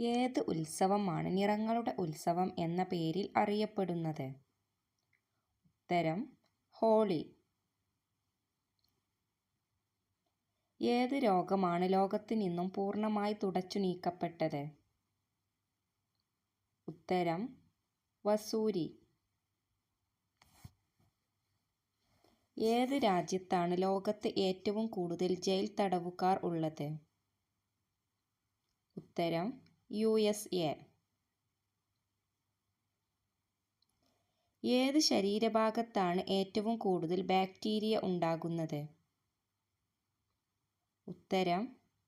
ഏത് ഉത്സവമാണ് നിറങ്ങളുടെ ഉത്സവം എന്ന പേരിൽ അറിയപ്പെടുന്നത്? ഉത്തരം ഹോളി. ഏത് രോഗമാണ് ലോകത്ത് നിന്നും പൂർണമായി തുടച്ചുനീക്കപ്പെട്ടത്? ഉത്തരം വസൂരി. ഏത് രാജ്യത്താണ് ലോകത്ത് ഏറ്റവും കൂടുതൽ ജയിൽ തടവുകാർ ഉള്ളത്? ഉത്തരം യു. എസ്. എ. ഏത് ശരീരഭാഗത്താണ് ഏറ്റവും കൂടുതൽ ബാക്ടീരിയ ഉണ്ടാകുന്നത്? ഉത്തരം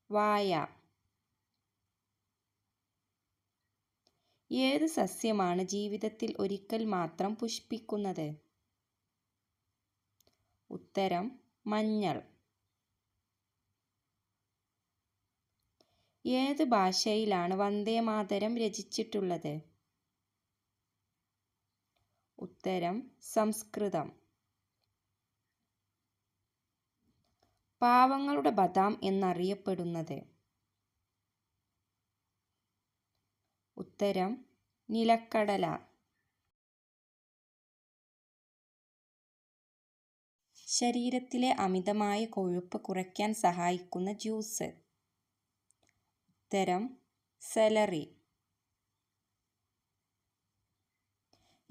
വായ. ഏത് സസ്യമാണ് ജീവിതത്തിൽ ഒരിക്കൽ മാത്രം പുഷ്പിക്കുന്നത്? ഉത്തരം മഞ്ഞൾ. ഏത് ഭാഷയിലാണ് വന്ദേമാതരം രചിച്ചിട്ടുള്ളത്? ഉത്തരം സംസ്കൃതം. പാവങ്ങളുടെ ബദാം എന്നറിയപ്പെടുന്നത്? ഉത്തരം നിലക്കടല. ശരീരത്തിലെ അമിതമായ കൊഴുപ്പ് കുറയ്ക്കാൻ സഹായിക്കുന്ന ജ്യൂസ്? ഉത്തരം സെലറി.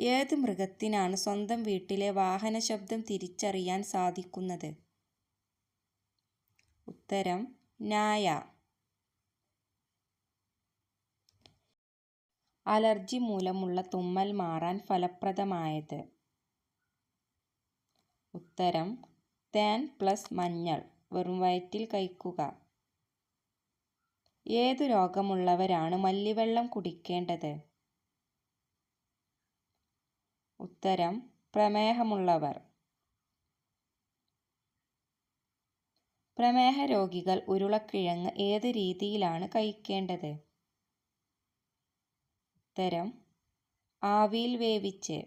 ഏത് മൃഗത്തിനാണ് സ്വന്തം വീട്ടിലെ വാഹന ശബ്ദം തിരിച്ചറിയാൻ സാധിക്കുന്നത്? ഉത്തരം നായ. അലർജി മൂലമുള്ള തുമ്മൽ മാറാൻ ഫലപ്രദമായത്? ഉത്തരം തേൻ പ്ലസ് മഞ്ഞൾ വെറും വയറ്റിൽ കഴിക്കുക. ഏതു രോഗമുള്ളവരാണ് മല്ലിവെള്ളം കുടിക്കേണ്ടത്? ഉത്തരം പ്രമേഹമുള്ളവർ. പ്രമേഹ രോഗികൾ ഉരുളക്കിഴങ്ങ് ഏത് രീതിയിലാണ് കഴിക്കേണ്ടത്? ഉത്തരം ആവിയിൽ വേവിച്ച്.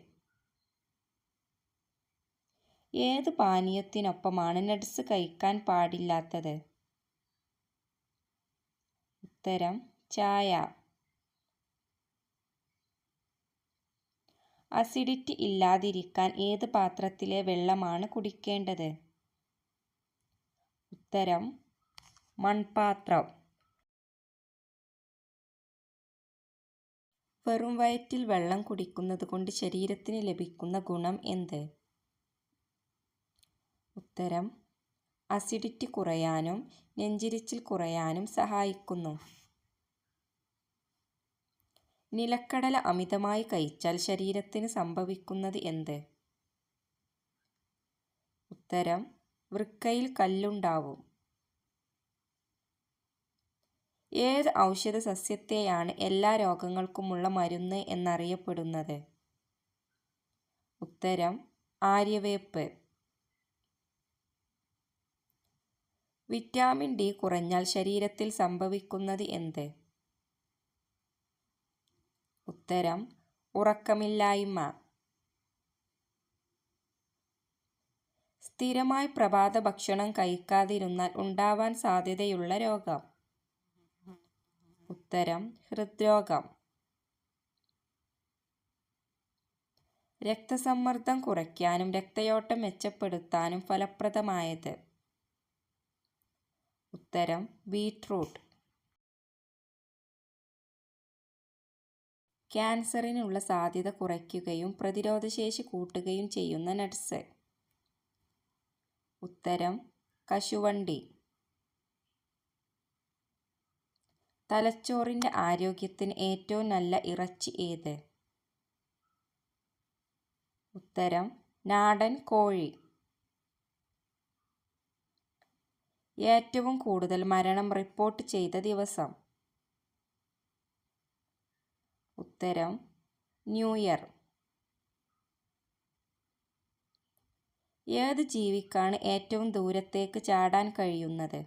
ഏത് പാനീയത്തിനൊപ്പമാണ് നട്ട്സ് കഴിക്കാൻ പാടില്ലാത്തത്? ഉത്തരം ചായ. അസിഡിറ്റി ഇല്ലാതിരിക്കാൻ ഏത് പാത്രത്തിലെ വെള്ളമാണ് കുടിക്കേണ്ടത്? ഉത്തരം മൺപാത്രം. വെറും വയറ്റിൽ വെള്ളം കുടിക്കുന്നത് കൊണ്ട് ശരീരത്തിന് ലഭിക്കുന്ന ഗുണം എന്ത്? ഉത്തരം അസിഡിറ്റി കുറയാനും നെഞ്ചിരിച്ചിൽ കുറയാനും സഹായിക്കുന്നു. നിലക്കടല അമിതമായി കഴിച്ചാൽ ശരീരത്തിന് സംഭവിക്കുന്നത് എന്ത്? ഉത്തരം വൃക്കയിൽ കല്ലുണ്ടാവും. ഏത് ഔഷധ സസ്യത്തെയാണ് എല്ലാ രോഗങ്ങൾക്കുമുള്ള മരുന്ന് എന്നറിയപ്പെടുന്നത്? ഉത്തരം ആര്യവേപ്പ്. വിറ്റാമിൻ ഡി കുറഞ്ഞാൽ ശരീരത്തിൽ സംഭവിക്കുന്നത് എന്ത്? ഉത്തരം ഉറക്കമില്ലായ്മ. സ്ഥിരമായി പ്രഭാത ഭക്ഷണം കഴിക്കാതിരുന്നാൽ ഉണ്ടാവാൻ സാധ്യതയുള്ള രോഗം? ഉത്തരം ഹൃദ്രോഗം. രക്തസമ്മർദ്ദം കുറയ്ക്കാനും രക്തയോട്ടം മെച്ചപ്പെടുത്താനും ഫലപ്രദമായത്? ഉത്തരം ബീട്രൂട്ട് ക്യാൻസറിനുള്ള സാധ്യത കുറയ്ക്കുകയും പ്രതിരോധശേഷി കൂട്ടുകയും ചെയ്യുന്ന നട്ട്സ്? ഉത്തരം കശുവണ്ടി. തലച്ചോറിന്റെ ആരോഗ്യത്തിന് ഏറ്റവും നല്ല ഇറച്ചി ഏത്? ഉത്തരം നാടൻ കോഴി. ഏറ്റവും കൂടുതൽ മരണം റിപ്പോർട്ട് ചെയ്ത ദിവസം? ഉത്തരം ന്യൂ ഇയർ. ഏത് ജീവിക്കാണ് ഏറ്റവും ദൂരത്തേക്ക് ചാടാൻ കഴിയുന്നത്?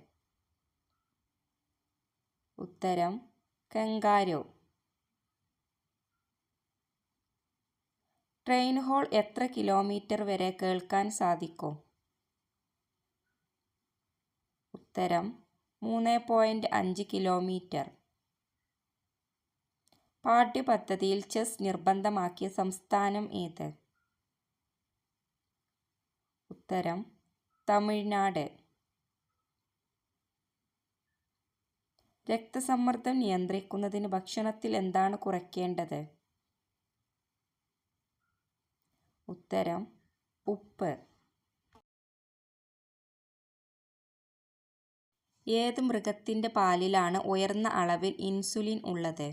ഉത്തരം കങ്കാരോ ട്രെയിൻ ഹോൾ എത്ര കിലോമീറ്റർ വരെ കേൾക്കാൻ സാധിക്കും? ഉത്തരം മൂന്ന് പോയിന്റ് അഞ്ച് കിലോമീറ്റർ. പാഠ്യപദ്ധതിയിൽ ചെസ് നിർബന്ധമാക്കിയ സംസ്ഥാനം ഏത്? ഉത്തരം തമിഴ്നാട്. രക്തസമ്മർദ്ദം നിയന്ത്രിക്കുന്നതിന് ഭക്ഷണത്തിൽ എന്താണ് കുറയ്ക്കേണ്ടത്? ഉത്തരം ഉപ്പ്. ഏത് മൃഗത്തിന്റെ പാലിലാണ് ഉയർന്ന അളവിൽ ഇൻസുലിൻ ഉള്ളത്?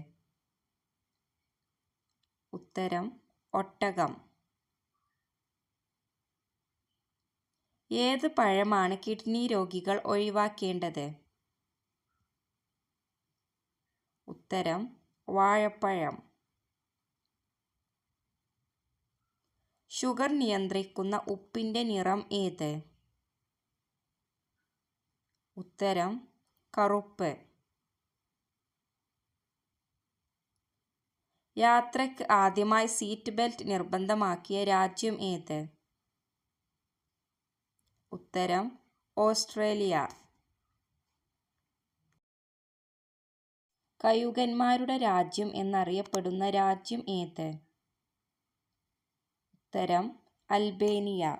ഉത്തരം ഒട്ടകം. ഏത് പഴമാണ് കിഡ്നി രോഗികൾ ഒഴിവാക്കേണ്ടത്? ഉത്തരം വാഴപ്പഴം. ഷുഗർ നിയന്ത്രിക്കുന്ന ഉപ്പിന്റെ നിറം ഏത്? ഉത്തരം കറുപ്പ്. യാത്രയ്ക്ക് ആദ്യമായി സീറ്റ് ബെൽറ്റ് നിർബന്ധമാക്കിയ രാജ്യം ഏത്? ഉത്തരം ഓസ്ട്രേലിയ. കയുകന്മാരുടെ രാജ്യം എന്നറിയപ്പെടുന്ന രാജ്യം ഏത്? ഉത്തരം അൽബേനിയ.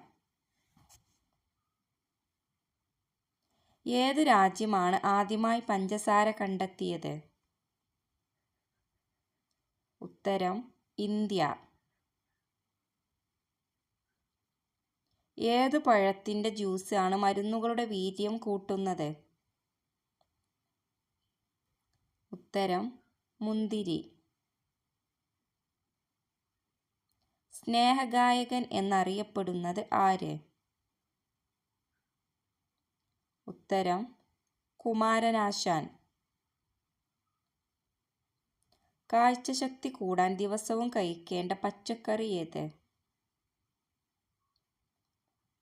ഏത് രാജ്യമാണ് ആദ്യമായി പഞ്ചസാര കണ്ടെത്തിയത്? ഉത്തരം ഇന്ത്യ. ഏത് പഴത്തിന്റെ ജ്യൂസ് ആണ് മരുന്നുകളുടെ വീര്യം കൂട്ടുന്നത്? ഉത്തരം മുന്തിരി. സ്നേഹഗായകൻ എന്നറിയപ്പെടുന്നത് ആര്? ഉത്തരം കുമാരനാശാൻ. കാഴ്ചശക്തി കൂടാൻ ദിവസവും കഴിക്കേണ്ട പച്ചക്കറി ഏത്?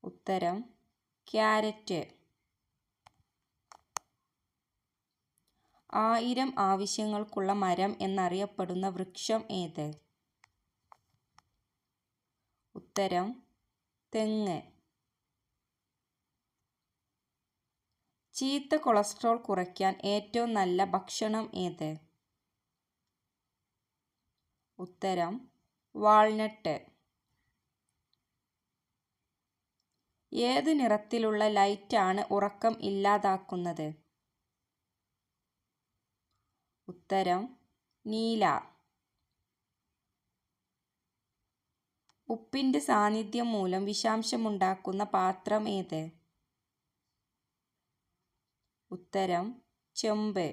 ഉത്തരം ക്യാരറ്റ്. ആയിരം ആവശ്യങ്ങൾക്കുള്ള മരം എന്നറിയപ്പെടുന്ന വൃക്ഷം ഏത്? ഉത്തരം തെങ്ങ്. ചീത്ത കൊളസ്ട്രോൾ കുറയ്ക്കാൻ ഏറ്റവും നല്ല ഭക്ഷണം ഏത്? ഉത്തരം വാൾനട്ട്. ഏത് നിറത്തിലുള്ള ലൈറ്റാണ് ഉറക്കം ഇല്ലാതാക്കുന്നത്? ഉത്തരം നീല. ഉപ്പിന്റെ സാന്നിധ്യം മൂലം വിഷാംശമുണ്ടാക്കുന്ന പാത്രം ഏത്? ഉത്തരം ചെമ്പ്.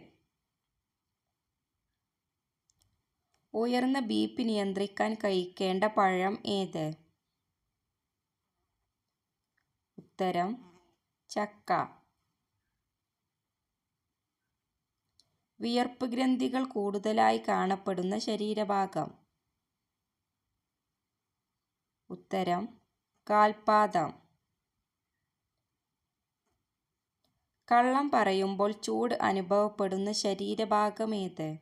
ഉയർന്ന ബിപി നിയന്ത്രിക്കാൻ കഴിക്കേണ്ട പഴം ഏത്? ഉത്തരം ചക്ക. വിയർപ്പ് ഗ്രന്ഥികൾ കൂടുതലായി കാണപ്പെടുന്ന ശരീരഭാഗം? ഉത്തരം കാൽപാദം. കള്ളം പറയുമ്പോൾ ചൂട് അനുഭവപ്പെടുന്ന ശരീരഭാഗമേത്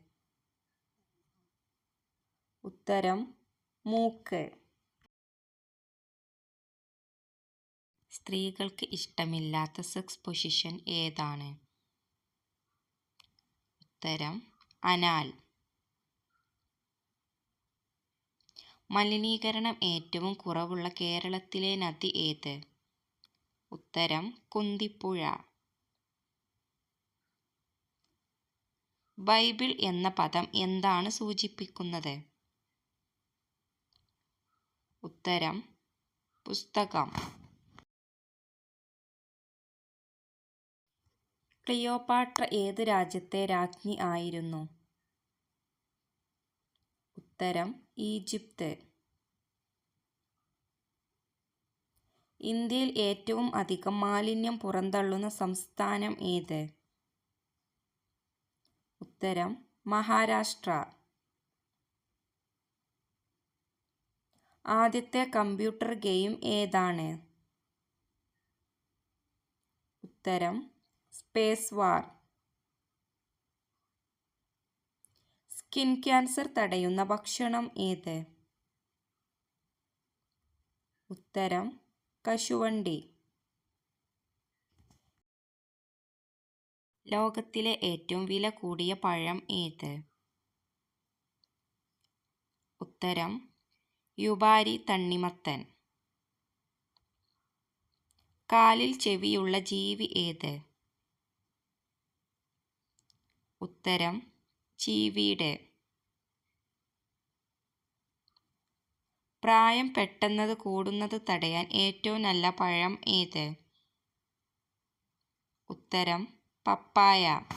ഉത്തരം മൂക്ക്. സ്ത്രീകൾക്ക് ഇഷ്ടമില്ലാത്ത സെക്സ് പൊസിഷൻ ഏതാണ്? ഉത്തരം അനാൽ. മലിനീകരണം ഏറ്റവും കുറവുള്ള കേരളത്തിലെ നദി ഏത്? ഉത്തരം കുന്തിപ്പുഴ. ബൈബിൾ എന്ന പദം എന്താണ് സൂചിപ്പിക്കുന്നത്? ഉത്തരം പുസ്തകം. ക്ലിയോപാട്ര ഏത് രാജ്യത്തെ രാജ്ഞി ആയിരുന്നു? ഉത്തരം ഈജിപ്ത്. ഇന്ത്യയിൽ ഏറ്റവും അധികം മാലിന്യം പുറന്തള്ളുന്ന സംസ്ഥാനം ഏത്? ഉത്തരം മഹാരാഷ്ട്ര. ആദ്യത്തെ കമ്പ്യൂട്ടർ ഗെയിം ഏതാണ്? ഉത്തരം സ്പേസ് വാർ. സ്കിൻ ക്യാൻസർ തടയുന്ന ഭക്ഷണം ഏത്? ഉത്തരം കശുവണ്ടി. ലോകത്തിലെ ഏറ്റവും വില കൂടിയ പഴം ഏത്? ഉത്തരം യുബാരി തണ്ണിമത്തൻ. കാലിൽ ചെവിയുള്ള ജീവി ഏത്? ഉത്തരം ചീവീട് പ്രായം പെട്ടെന്നത് കൂടുന്നത് തടയാൻ ഏറ്റവും നല്ല പഴം ഏത്? ഉത്തരം papaya.